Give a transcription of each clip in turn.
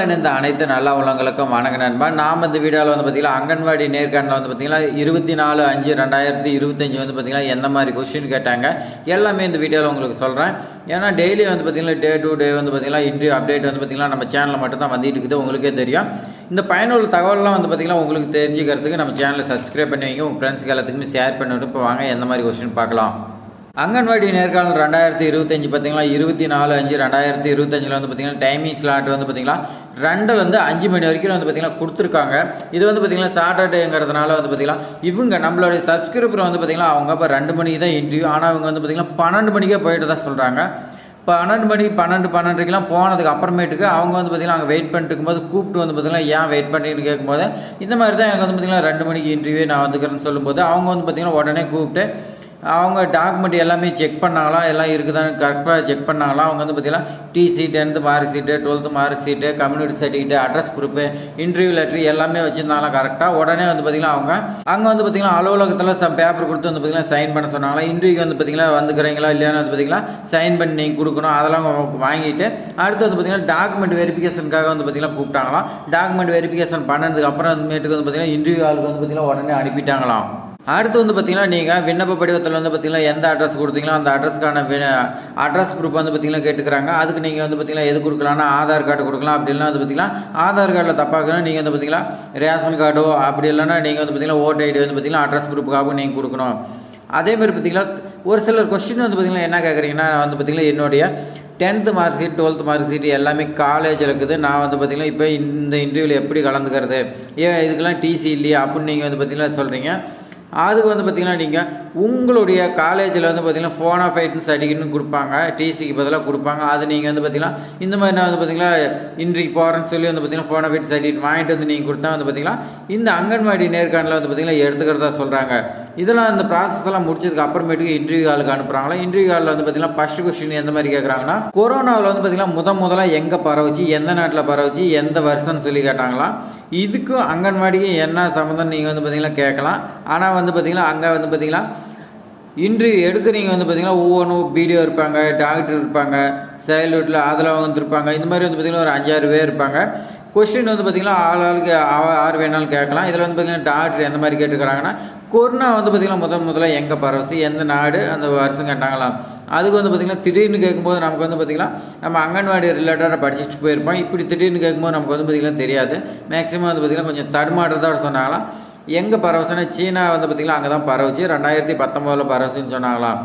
இந்த அனைத்து நல்ல உள்ளங்களுக்கும் வணக்க நண்பா. நாம் இந்த வீடியோவில் வந்து பார்த்திங்கன்னா அங்கன்வாடி நேர்காணலில் வந்து பார்த்திங்கன்னா இருபத்தி நாலு அஞ்சு ரெண்டாயிரத்தி இருபத்தஞ்சி வந்து பார்த்திங்கன்னா எந்த மாதிரி கொஷின் கேட்டாங்க. எல்லாமே இந்த வீடியோவில் உங்களுக்கு சொல்கிறேன் ஏன்னா டெய்லி வந்து பார்த்திங்கன்னா டே டு டே வந்து பார்த்திங்கன்னா இன்டர்வியூ அப்டேட் வந்து பார்த்திங்கன்னா நம்ம சேனலில் மட்டும் தான் வந்துட்டு இருக்குது. உங்களுக்கே தெரியும். இந்த பயனுள்ள தகவல்லாம் வந்து பார்த்திங்கன்னா உங்களுக்கு தெரிஞ்சுக்கிறதுக்கு நம்ம சேனலை சப்ஸ்கிரைப் பண்ணி வைங்க. உங்கள் ஃப்ரெண்ட்ஸ்க்கு எல்லாத்துக்குமே ஷேர் பண்ணிவிட்டு இப்போ வாங்க எந்த மாதிரி கொஸ்டின் பார்க்கலாம். அங்கன்வாடி நேர்காணல் ரெண்டாயிரத்தி இருபத்தஞ்சு பார்த்தீங்களா? இருபத்தி நாலு அஞ்சு ரெண்டாயிரத்தி இருபத்தஞ்சில் வந்து பார்த்தீங்கன்னா டைமிங் ஸ்லாட் வந்து பார்த்தீங்கன்னா வந்து அஞ்சு மணி வரைக்கும் வந்து பார்த்தீங்கன்னா கொடுத்துருக்காங்க. இது வந்து பார்த்தீங்கன்னா சாட்டர்டேங்கிறதுனால வந்து பார்த்தீங்கன்னா இவங்க நம்மளுடைய சப்ஸ்கிரைபர் வந்து பார்த்தீங்கன்னா அவங்க இப்போ ரெண்டு மணிக்கு தான் இன்டர்வியூ ஆனால் அவங்க வந்து பார்த்தீங்கன்னா பன்னெண்டு மணிக்கே போயிட்டு தான் சொல்கிறாங்க பன்னெண்டு மணி பன்னெண்டு பன்னெண்டுக்கெலாம் போனதுக்கு அப்புறமேட்டுக்கு அவங்க வந்து பார்த்திங்கன்னா அங்கே வெயிட் பண்ணிட்டு இருக்கும்போது கூப்பிட்டு வந்து பார்த்திங்கன்னா ஏன் வெயிட் பண்ணிட்டு கேட்கும்போது இந்த மாதிரி தான் எனக்கு வந்து பார்த்திங்கன்னா ரெண்டு மணிக்கு இன்டர்வியூ நான் வந்துக்கிறேன்னு சொல்லும்போது அவங்க வந்து பார்த்திங்கன்னா உடனே கூப்பிட்டு அவங்க டாக்குமெண்ட் எல்லாமே செக் பண்ணாங்களா? எல்லாம் இருக்குதான்னு கரெக்டாக செக் பண்ணாங்களா? அவங்க வந்து பார்த்தீங்கன்னா TC tenth mark sheet twelfth mark sheet community certificate address proof interview letter எல்லாமே வச்சுருந்தாங்களா கரெக்டாக உடனே வந்து பார்த்தீங்கன்னா அவங்க அங்கே வந்து பார்த்தீங்கன்னா அலுவலகத்தில் சம் பேப்பர் கொடுத்து வந்து பார்த்தீங்கன்னா சைன் பண்ண சொன்னாங்களா? இன்டர்வியூ வந்து பார்த்தீங்கன்னா வந்துக்கிறீங்களா? இல்லையான்னு வந்து பார்த்தீங்கன்னா சைன் பண்ணி நீங்கள் கொடுக்கணும். அதெல்லாம் வாங்கிட்டு அடுத்து வந்து பார்த்தீங்கன்னா டாக்குமெண்ட் வெரிஃபிகேஷனுக்காக வந்து பார்த்தீங்கன்னா கூப்பிட்டாங்களாம். டாக்குமெண்ட் வெரிஃபிகேஷன் பண்ணதுக்கு அப்புறமேட்டுக்கு வந்து பார்த்தீங்கன்னா இன்டர்வியூ ஆளுக்கு வந்து பார்த்தீங்கன்னா உடனே அனுப்பிட்டாங்களாம். அடுத்து வந்து பார்த்தீங்கன்னா நீங்கள் விண்ணப்ப படிவத்தில் வந்து பார்த்தீங்கன்னா எந்த அட்ரஸ் கொடுத்தீங்களோ அந்த அட்ரஸ்க்கான அட்ரஸ் ப்ரூஃப் வந்து பார்த்தீங்கன்னா கேட்டுக்கிறாங்க அதுக்கு நீங்கள் வந்து பார்த்தீங்கன்னா எது கொடுக்கலாம்னா ஆதார் கார்டு கொடுக்கலாம் அப்படி இல்லைனா வந்து பார்த்தீங்கன்னா ஆதார் கார்டில் தப்பாக்கணும் நீங்கள் வந்து பார்த்தீங்கன்னா ரேஷன் கார்டோ அப்படி இல்லைன்னா நீங்கள் வந்து பார்த்தீங்கன்னா ஓட்டர் ஐடி வந்து பார்த்தீங்கன்னா அட்ரஸ் ப்ரூஃபுக்காகவும் நீங்கள் கொடுக்கணும் அதே மாதிரி பார்த்தீங்கன்னா ஒரு சிலர் கொஸ்டின் வந்து பார்த்தீங்கன்னா என்ன கேட்குறீங்கன்னா வந்து பார்த்தீங்கன்னா என்னுடைய tenth mark sheet twelfth mark sheet எல்லாமே காலேஜில் இருக்குது நான் வந்து பார்த்திங்கன்னா இப்போ இந்த இன்டர்வியூவில் எப்படி கலந்துக்கிறது ஏன் இதுக்கெல்லாம் டிசி இல்லையா அப்படின்னு நீங்கள் வந்து பார்த்திங்கன்னா சொல்கிறீங்க அதுக்கு வந்து பார்த்திங்கன்னா நீங்கள் உங்களுடைய காலேஜில் வந்து பார்த்திங்கன்னா ஃபோன் ஆஃப் ஐட்னு சர்டிஃபிகேட்னு கொடுப்பாங்க டிசிக்கு பதிலாக கொடுப்பாங்க அது நீங்கள் வந்து பார்த்திங்கன்னா இந்த மாதிரி நான் வந்து பார்த்திங்கன்னா இன்றைக்கு போகிறேன்னு சொல்லி வந்து பார்த்திங்கன்னா ஃபோன் ஆஃப் ஐட் சர்டிஃபிகேட் வாங்கிட்டு வந்து நீங்கள் கொடுத்தா வந்து பார்த்திங்கன்னா இந்த அங்கன்வாடி நேர்காணலில் வந்து பார்த்திங்கன்னா எடுத்துக்கிறதா சொல்கிறாங்க இதெல்லாம் இந்த ப்ராசஸ் எல்லாம் முடிச்சதுக்கு அப்புறமேட்டுக்கு இன்டர்வியூ காலுக்கு அனுப்புகிறாங்களா இன்டர்வியூ காலில் வந்து பார்த்திங்கன்னா ஃபஸ்ட் கொஸ்டின் எந்த மாதிரி கேட்குறாங்கன்னா கொரோனாவில் வந்து பார்த்திங்கன்னா முத முதலாக எங்கே பரவுச்சு எந்த நாட்டில் பரவுச்சு எந்த வருஷம்னு சொல்லி கேட்டாங்களாம் இதுக்கும் அங்கன்வாடிக்கும் என்ன சம்மந்தம் நீங்கள் வந்து பார்த்திங்கன்னா கேட்கலாம் ஆனால் வந்து வந்து பார்த்திங்கன்னா அங்கே வந்து பார்த்திங்கன்னா இன்டர்வியூ எடுக்கிறீங்க வந்து பார்த்திங்கன்னா ஒவ்வொன்றும் பிடிஓ இருப்பாங்க டாக்டர் இருப்பாங்க சைல்டுஹுட்டில் அதில் வந்துருப்பாங்க. இந்த மாதிரி வந்து பார்த்திங்கன்னா ஒரு அஞ்சாறு பேர் இருப்பாங்க. கொஸ்டின் வந்து பார்த்திங்கன்னா ஆள் ஆளுக்கு ஆறு வேணாலும் கேட்கலாம். இதில் வந்து பார்த்திங்கன்னா டாக்டர் எந்த மாதிரி கேட்டுக்கிறாங்கன்னா கொரோனா வந்து பார்த்திங்கன்னா முதல் முதல்ல எங்கே பரவச்சு எந்த நாடு அந்த வருஷம் கேட்டாங்களாம் அதுக்கு வந்து பார்த்திங்கன்னா திடீர்னு கேட்கும்போது நமக்கு வந்து பார்த்திங்கன்னா நம்ம அங்கன்வாடி ரிலேட்டடாக படிச்சுட்டு போயிருப்போம். இப்படி திடீர்னு கேட்கும்போது நமக்கு வந்து பார்த்திங்கன்னா தெரியாது. மேக்ஸிமம் வந்து பார்த்திங்கன்னா கொஞ்சம் தடுமாற்றத்தோட சொன்னாங்களாம் எங்கே பரவசுன்னா சீனா வந்து பார்த்திங்கன்னா அங்கே தான் பரவச்சு ரெண்டாயிரத்தி பத்தொம்போதில் பரவச்சுன்னு சொன்னாங்களாம்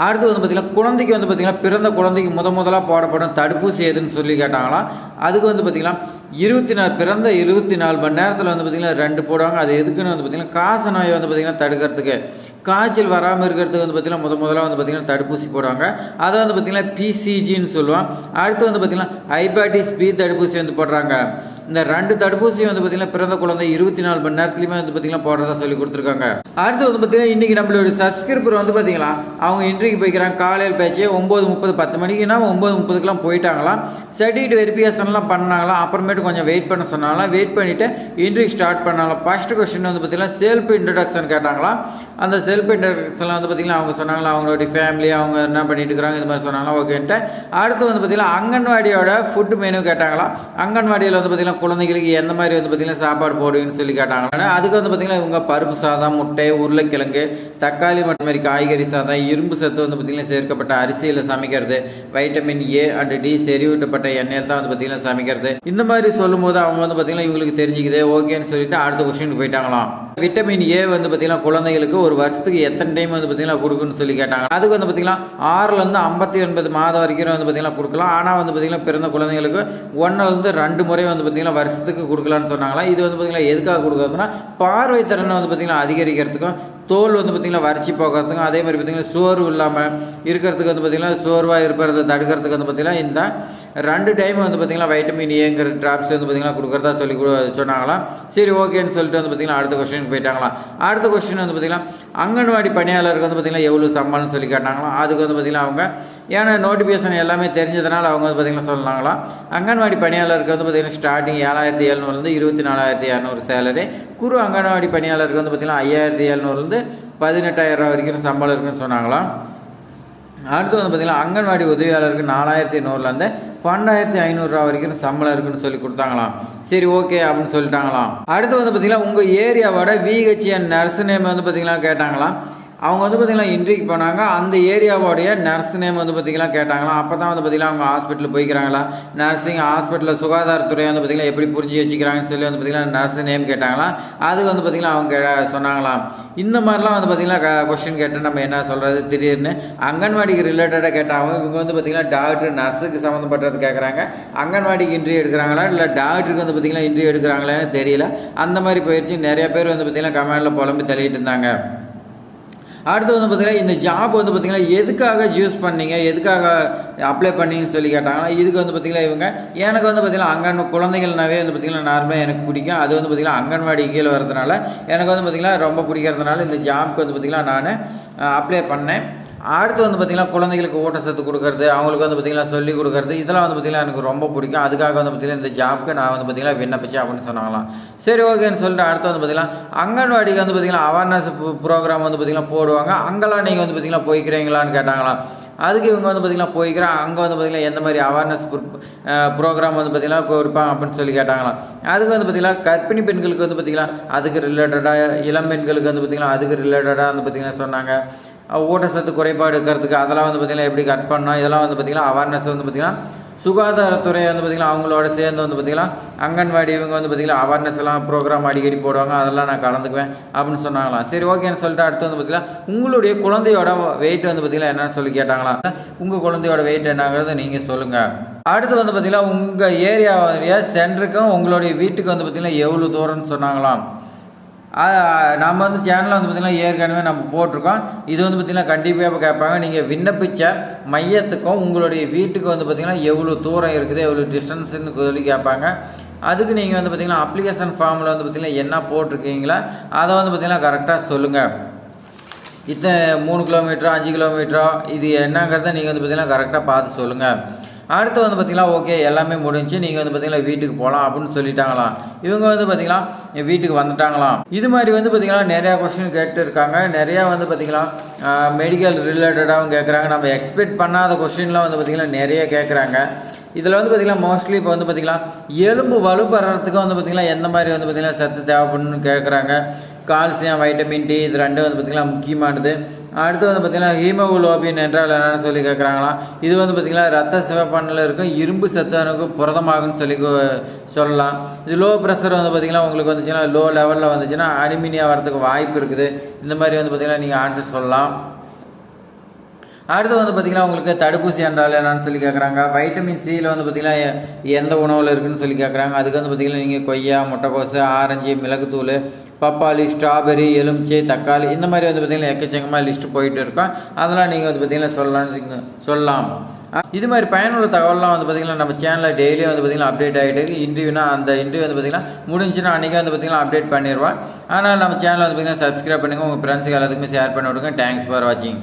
அடுத்து வந்து பார்த்திங்கன்னா குழந்தைக்கு வந்து பார்த்திங்கன்னா பிறந்த குழந்தைக்கு முத முதலாக போடப்படும் தடுப்பூசி எதுன்னு சொல்லி கேட்டாங்களாம் அதுக்கு வந்து பார்த்திங்கன்னா இருபத்தி நாலு பிறந்த இருபத்தி நாலு மணி நேரத்தில் வந்து பார்த்திங்கன்னா ரெண்டு போடுவாங்க அது எதுக்குன்னு வந்து பார்த்திங்கன்னா காச நோயை வந்து பார்த்திங்கன்னா தடுக்கிறதுக்கு காய்ச்சல் வராமல் இருக்கிறதுக்கு வந்து பார்த்திங்கன்னா முத முதலாக வந்து பார்த்திங்கன்னா தடுப்பூசி போடுவாங்க அதை வந்து பார்த்திங்கன்னா பிசிஜின்னு சொல்லுவோம் அடுத்து வந்து பார்த்திங்கன்னா ஹைபாட்டிஸ் பி தடுப்பூசி வந்து போடுறாங்க இந்த ரெண்டு தடுப்பூசி வந்து பார்த்தீங்கன்னா பிறந்த குழந்தை இருபத்தி நாலு மணி நேரத்துலையுமே வந்து பார்த்தீங்கன்னா போடுறதா சொல்லி கொடுத்துருக்காங்க. அடுத்து வந்து பார்த்தீங்கன்னா இன்றைக்கி நம்மளுடைய சப்ஸ்கிரிப்பர் வந்து பார்த்தீங்கன்னா அவங்க இன்றைக்கு போய்க்கிறாங்க. காலையில் பேச்சு ஒம்பது முப்பது பத்து மணிக்குன்னா ஒம்பது முப்பதுக்கெலாம் போயிட்டாங்களாம். சர்டிஃபிகேட் வெரிஃபிகேஷன்லாம் பண்ணாங்களாம். அப்புறமேட்டு கொஞ்சம் வெயிட் பண்ண சொன்னாங்களாம். வெயிட் பண்ணிவிட்டு இன்ட்ரிக் ஸ்டார்ட் பண்ணாங்களாம். ஃபஸ்ட்டு கொஸ்டின் வந்து பார்த்தீங்கன்னா செல்ஃப் இன்ட்ரடக்ஷன் கேட்டாங்களாம். அந்த செல்ஃப் இன்ட்ரடக்ஷனில் வந்து பார்த்தீங்கன்னா அவங்க சொன்னாங்களா அவங்களுடைய ஃபேமிலி அவங்க என்ன பண்ணிட்டு இருக்கிறாங்க இது மாதிரி சொன்னாங்களா ஓகேன்ட்டு அடுத்து வந்து பார்த்திங்கன்னா அங்கன்வாடியோட ஃபுட் மெனு கேட்டாங்களாம். அங்கன்வாடியில் வந்து பார்த்திங்கன்னா குழந்தைகளுக்கு எந்த மாதிரி வந்து பார்த்திங்கன்னா சாப்பாடு போடுவீங்கன்னு சொல்லி கேட்டாங்கன்னா அதுக்கு வந்து பார்த்திங்கன்னா இவங்க பருப்பு சாதம் முட்டை உருளைக்கிழங்கு தக்காளி மற்றும் மாதிரி காய்கறி சாதம் இரும்பு சத்து வந்து பார்த்திங்கன்னா சேர்க்கப்பட்ட அரிசியில் சமைக்கிறது வைட்டமின் ஏ அண்ட் டி செறிவூட்டப்பட்ட எண்ணெயில் தான் வந்து பார்த்திங்கன்னா சமைக்கிறது இந்த மாதிரி சொல்லும்போது அவங்க வந்து பார்த்திங்கன்னா இவங்களுக்கு தெரிஞ்சுக்குது ஓகேன்னு சொல்லிட்டு அடுத்த கொஸ்டினுக்கு போயிட்டாங்களாம் விட்டமின் ஏ வந்து பார்த்திங்கன்னா குழந்தைங்களுக்கு ஒரு வருஷத்துக்கு எத்தனை டைம் வந்து பார்த்திங்கன்னா கொடுக்குன்னு சொல்லி கேட்டாங்க அதுக்கு வந்து பார்த்திங்கன்னா ஆறுலேருந்து ஐம்பத்தி ஒன்பது மாதம் வரைக்கும் வந்து பார்த்திங்கன்னா கொடுக்கலாம் ஆனால் வந்து பார்த்திங்கன்னா பிறந்த குழந்தைங்களுக்கு ஒன்றுலேருந்து ரெண்டு முறை வந்து பார்த்திங்கன்னா வருஷத்துக்கு கொடுக்கலான்னு சொன்னாங்களா? இது வந்து பார்த்திங்கன்னா எதுக்காக கொடுக்குறதுனா பார்வை திறனை வந்து பார்த்திங்கன்னா அதிகரிக்கிறதுக்கும் தோல் வந்து பார்த்திங்கன்னா வறட்சி போகிறதுக்கும் அதே மாதிரி பார்த்திங்கன்னா சோர்வு இல்லாமல் இருக்கிறதுக்கு வந்து பார்த்திங்கன்னா சோர்வாக இருக்கிறத தடுக்கிறதுக்கு வந்து பார்த்திங்கன்னா இந்த ரெண்டு டைம் வந்து பார்த்திங்கன்னா வைட்டமின் ஏங்கிற ட்ராப்ஸ் வந்து பார்த்திங்கன்னா கொடுக்குறதா சொல்லி சொன்னாங்களாம் சரி ஓகேன்னு சொல்லிட்டு வந்து பார்த்திங்கன்னா அடுத்த கொஸ்டினுக்கு போயிட்டாங்களாம் அடுத்த கொஸ்டின் வந்து பார்த்திங்கன்னா அங்கன்வாடி பணியாளருக்கு வந்து பார்த்திங்கன்னா எவ்வளோ சம்பளம்னு சொல்லி கேட்டாங்களாம் அதுக்கு வந்து பார்த்திங்கன்னா அவங்க ஏன்னா நோட்டிஃபிகேஷன் எல்லாமே தெரிஞ்சதுனால அவங்க வந்து பார்த்திங்கன்னா சொன்னாங்களாம் அங்கன்வாடி பணியாளருக்கு வந்து பார்த்திங்கன்னா ஸ்டார்டிங் ஏழாயிரத்தி எழுநூறுலேருந்து இருபத்தி நாலாயிரத்தி இரநூறு சேலரி குறு அங்கன்வாடி பணியாளருக்கு வந்து பார்த்திங்கன்னா ஐயாயிரத்தி எழுநூறுலேருந்து வந்து பதினெட்டாயிரம் ரூபா வரைக்கும் சம்பளம் இருக்குன்னு சொன்னாங்களாம். அடுத்து வந்து பார்த்திங்கன்னா அங்கன்வாடி உதவியாளருக்கு நாலாயிரத்தி நூறுலேருந்து பன்னெண்டாயிரத்தி ஐநூறுரூவா வரைக்கும் சம்பளம் இருக்குன்னு சொல்லி கொடுத்தாங்களாம். சரி ஓகே அப்படின்னு சொல்லிட்டாங்களாம். அடுத்து வந்து பார்த்தீங்கன்னா உங்கள் ஏரியாவோட விஹெச்என் நர்ஸ் நேம் வந்து பார்த்தீங்கன்னா கேட்டாங்களாம். அவங்க வந்து பார்த்திங்கன்னா இன்ட்ரிக்கு போனாங்க அந்த ஏரியாவோடைய நர்ஸ் நேம் வந்து பார்த்திங்கன்னா கேட்டாங்களா அப்போ தான் வந்து பார்த்திங்கன்னா அவங்க ஹாஸ்பிட்டல் போய்க்கிறாங்களா நர்சிங் ஹாஸ்பிட்டலில் சுகாதாரத்துறை வந்து பார்த்திங்கன்னா எப்படி புரிஞ்சு வச்சுக்கிறாங்கன்னு சொல்லி வந்து பார்த்திங்கன்னா நர்ஸ் நேம் கேட்டாங்களா அதுக்கு வந்து பார்த்திங்கன்னா அவங்க கே- சொன்னாங்களாம் இந்த மாதிரிலாம் வந்து பார்த்திங்கன்னா கொஷின் கேட்டு நம்ம என்ன சொல்கிறது திடீர்னு அங்கன்வாடிக்கு ரிலேட்டடாக கேட்டாங்க இவங்க வந்து பார்த்திங்கன்னா டாக்டர் நர்ஸுக்கு சம்மந்தப்பட்டது கேட்குறாங்க அங்கன்வாடிக்கு இன்ட்ரி எடுக்கிறாங்களா இல்லை டாக்டருக்கு வந்து பார்த்திங்கன்னா இன்ட்ரி எடுக்கிறாங்களான்னு தெரியல அந்த மாதிரி போயிடுச்சு நிறைய பேர் வந்து பார்த்திங்கன்னா கமெண்டில் புலம்பி தள்ளிட்டு இருந்தாங்க அடுத்து வந்து பார்த்திங்கன்னா இந்த ஜாப் வந்து பார்த்திங்கன்னா எதுக்காக யூஸ் பண்ணீங்க? எதுக்காக அப்ளை பண்ணீங்கன்னு சொல்லி கேட்டாங்கன்னா இதுக்கு வந்து பார்த்திங்கன்னா இவங்க எனக்கு வந்து பார்த்திங்கன்னா அங்கன் குழந்தைகள்னாவே வந்து பார்த்திங்கன்னா நார்மலாக எனக்கு பிடிக்கும். அது வந்து பார்த்தீங்கன்னா அங்கன்வாடி கீழே வரதுனால எனக்கு வந்து பார்த்திங்கன்னா ரொம்ப பிடிக்கிறதுனால இந்த ஜாப்க்கு வந்து பார்த்திங்கன்னா நான் அப்ளை பண்ணேன். அடுத்து வந்து பார்த்திங்கன்னா குழந்தைகளுக்கு ஊட்டச்சத்து கொடுக்கறது அவங்களுக்கு வந்து பார்த்திங்கன்னா சொல்லி கொடுக்கறது இதெல்லாம் வந்து பார்த்திங்கன்னா எனக்கு ரொம்ப பிடிக்கும் அதுக்காக வந்து பார்த்திங்கன்னா இந்த ஜாப்க்கு நான் வந்து பார்த்திங்கன்னா விண்ணப்பிச்சேன் அப்படின்னு சொன்னாங்களாம் சரி ஓகேன்னு சொல்லிட்டு அடுத்து வந்து பார்த்திங்கன்னா அங்கன்வாடிக்கு வந்து பார்த்திங்கன்னா அவேர்னஸ் ப்ரோக்ராம் வந்து பார்த்திங்கன்னா போடுவாங்க அங்கெல்லாம் நீங்கள் வந்து பார்த்திங்கன்னா போய்க்கிறீங்களான்னு கேட்டாங்களாம் அதுக்கு இவங்க வந்து பார்த்திங்கன்னா போய்க்கிறான் அங்கே வந்து பார்த்திங்கன்னா எந்த மாதிரி அவேர்னஸ் ப்ரோக்ராம் வந்து பார்த்திங்கன்னா கொடுப்பாங்க அப்படின்னு சொல்லி கேட்டாங்களாம் அதுக்கு வந்து பார்த்திங்கன்னா கர்ப்பிணி பெண்களுக்கு வந்து பார்த்திங்கன்னா அதுக்கு ரிலேட்டடாக இளம் பெண்களுக்கு வந்து பார்த்திங்கன்னா அதுக்கு ரிலேட்டடாக வந்து பார்த்திங்கன்னா சொன்னாங்க ஊட்டச்சத்து குறைபாடு இருக்கிறதுக்கு அதெல்லாம் வந்து பார்த்திங்கன்னா எப்படி கட் பண்ணோம் இதெல்லாம் வந்து பார்த்திங்கன்னா அவேர்னஸ் வந்து பார்த்திங்கன்னா சுகாதாரத்துறை வந்து பார்த்திங்கன்னா அவங்களோட சேர்ந்து வந்து பார்த்திங்கன்னா அங்கன்வாடி இவங்க வந்து பார்த்திங்கன்னா அவேர்னஸ் எல்லாம் ப்ரோக்ராம் அடிக்கடி போடுவாங்க அதெல்லாம் நான் கலந்துக்குவேன் அப்படின்னு சொன்னாங்களாம் சரி ஓகேன்னு சொல்லிட்டு அடுத்து வந்து பார்த்திங்கன்னா உங்களுடைய குழந்தையோட வெயிட் வந்து பார்த்திங்கன்னா என்னன்னு சொல்லி கேட்டாங்களாம் உங்கள் குழந்தையோட வெயிட் என்னங்கிறத நீங்கள் சொல்லுங்கள் அடுத்து வந்து பார்த்திங்கன்னா உங்கள் ஏரியா சென்டருக்கும் உங்களுடைய வீட்டுக்கு வந்து பார்த்திங்கன்னா எவ்வளோ தூரம்னு சொன்னாங்களாம் நம்ம வந்து சேனலில் வந்து பார்த்திங்கன்னா ஏற்கனவே நம்ம போட்டிருக்கோம். இது வந்து பார்த்திங்கன்னா கண்டிப்பாக கேட்பாங்க. நீங்கள் விண்ணப்பித்த மையத்துக்கும் உங்களுடைய வீட்டுக்கு வந்து பார்த்திங்கன்னா எவ்வளோ தூரம் இருக்குது எவ்வளோ டிஸ்டன்ஸ்னு சொல்லி கேட்பாங்க. அதுக்கு நீங்கள் வந்து பார்த்திங்கன்னா அப்ளிகேஷன் ஃபார்மில் வந்து பார்த்திங்கன்னா என்ன போட்டிருக்கீங்களா அதை வந்து பார்த்திங்கன்னா கரெக்டாக சொல்லுங்கள் இத்தனை மூணு கிலோமீட்டரோ அஞ்சு கிலோமீட்டரோ இது என்னங்கிறத நீங்கள் வந்து பார்த்திங்கன்னா கரெக்டாக பார்த்து சொல்லுங்கள் அடுத்து வந்து பார்த்திங்கன்னா ஓகே எல்லாமே முடிஞ்சு நீங்கள் வந்து பார்த்திங்கன்னா வீட்டுக்கு போகலாம் அப்படின்னு சொல்லிட்டாங்களாம் இவங்க வந்து பார்த்திங்கன்னா வீட்டுக்கு வந்துட்டாங்களாம் இது மாதிரி வந்து பார்த்திங்கன்னா நிறையா கொஸ்டின் கேட்டு இருக்காங்க நிறையா வந்து பார்த்திங்கன்னா மெடிக்கல் ரிலேட்டடாகவும் கேட்குறாங்க நம்ம எக்ஸ்பெக்ட் பண்ணாத கொஸ்டின்லாம் வந்து பார்த்திங்கன்னா நிறைய கேட்குறாங்க இதில் வந்து பார்த்திங்கன்னா மோஸ்ட்லி இப்போ வந்து பார்த்திங்கன்னா எலும்பு வலுப்படுறதுக்கு வந்து பார்த்திங்கன்னா எந்த மாதிரி வந்து பார்த்திங்கன்னா சத்து தேவைப்படணும்னு கேட்குறாங்க கால்சியம் வைட்டமின் டி இது ரெண்டும் வந்து பார்த்திங்கன்னா முக்கியமானது அடுத்து வந்து பார்த்திங்கன்னா ஹீமோகுளோபின் என்றால் என்னென்னு சொல்லி கேட்குறாங்களாம் இது வந்து பார்த்திங்கன்னா ரத்த சிவப்பண்ணில் இருக்கும் இரும்பு சத்து புரதமாகும்னு சொல்லி சொல்லலாம். இது லோ ப்ரெஷர் வந்து பார்த்திங்கன்னா உங்களுக்கு வந்துச்சுன்னா லோ லெவலில் வந்துச்சுன்னா அனிமினியா வரதுக்கு வாய்ப்பு இருக்குது. இந்த மாதிரி வந்து பார்த்திங்கன்னா நீங்கள் ஆன்சர் சொல்லலாம். அடுத்து வந்து பார்த்திங்கன்னா உங்களுக்கு தடுப்பூசி என்றால் என்னன்னு சொல்லி கேட்குறாங்க வைட்டமின் சியில் வந்து பார்த்திங்கன்னா எந்த உணவில் இருக்குன்னு சொல்லி கேட்குறாங்க அதுக்கு வந்து பார்த்திங்கன்னா நீங்கள் கொய்யா முட்டைக்கோசு ஆரஞ்சு மிளகுத்தூள் பப்பாளி ஸ்ட்ராபெரி எலுமிச்சை தக்காளி இந்த மாதிரி வந்து பார்த்திங்கன்னா எக்கச்சக்கமாக லிஸ்ட்டு போயிட்டு இருக்கோம். அதெல்லாம் நீங்கள் வந்து பார்த்திங்கன்னா சொல்லலாம் சொல்லலாம். இது மாதிரி பயனுள்ள தகவல்லாம் வந்து பார்த்திங்கன்னா நம்ம சேனலில் டெய்லியும் வந்து பார்த்திங்கன்னா அப்டேட் ஆகிட்டு இன்டர்வியூனா அந்த இன்டர்வியூ வந்து பார்த்திங்கன்னா முடிஞ்சுன்னா அன்றைக்கி வந்து பார்த்திங்கன்னா அப்டேட் பண்ணிடுவேன் அதனால் நம்ம சேனலை வந்து பார்த்திங்கன்னா சப்ஸ்கிரைப் பண்ணுங்கள் உங்கள் ஃப்ரெண்ட்ஸுக்கு எல்லாத்துக்குமே ஷேர் பண்ணி விடுங்க. தேங்க்ஸ் ஃபார் வாட்சிங்